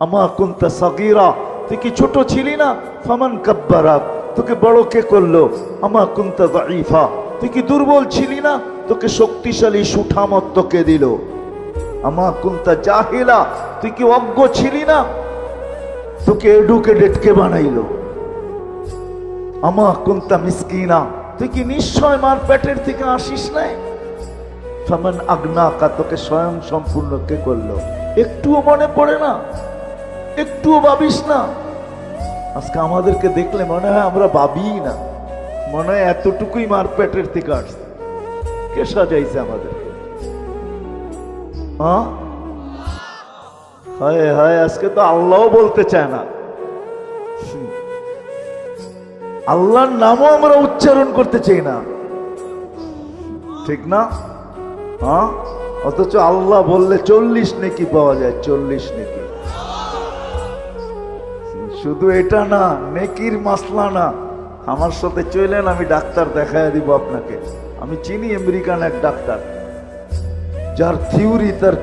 আমা কুন্তা সাগীরা তুই কি ছোট ছিলি না ফামান কাব্বারাক তোকে বড় কে করল আমা কুন্তা দাইফা তুই কি দুর্বল ছিলি না তোকে শক্তিশালী সুঠামত তোকে দিল আমা কুন্তা জাহিলা তুই কি অজ্ঞ ছিলি না তোকে এডুকেটেড কে বানাইলো আমা কুন্তা মিসকিনা তুই কি নিশ্চয় মার পেটের থেকে আসিস নাই ফামান আগ্নাকা তোকে স্বয়ং সম্পূর্ণ কে করল একটুও মনে পড়ে না একটুও ভাবিস না। আজকে আমাদেরকে দেখলে মনে হয় আমরা ভাবি না। মনে হয় এতটুকুই মার পেটের থেকে আসছে। কে সাজাইছে আমাদের হ্যাঁ হায় হায়, আজকে তো আল্লাহও বলতে চায় না। আল্লাহর নামও আমরা উচ্চারণ করতে চাই না। ঠিক না? অথচ আল্লাহ বললে চল্লিশ নেকি পাওয়া যায়, চল্লিশ নেকি। শুধু এটা না, নেকির মাসলা না। আমার সাথে চলেন, আমি ডাক্তার দেখাই দিব আপনাকে। আমি চিনি আমেরিকান এক ডাক্তার, যার থিওরি তার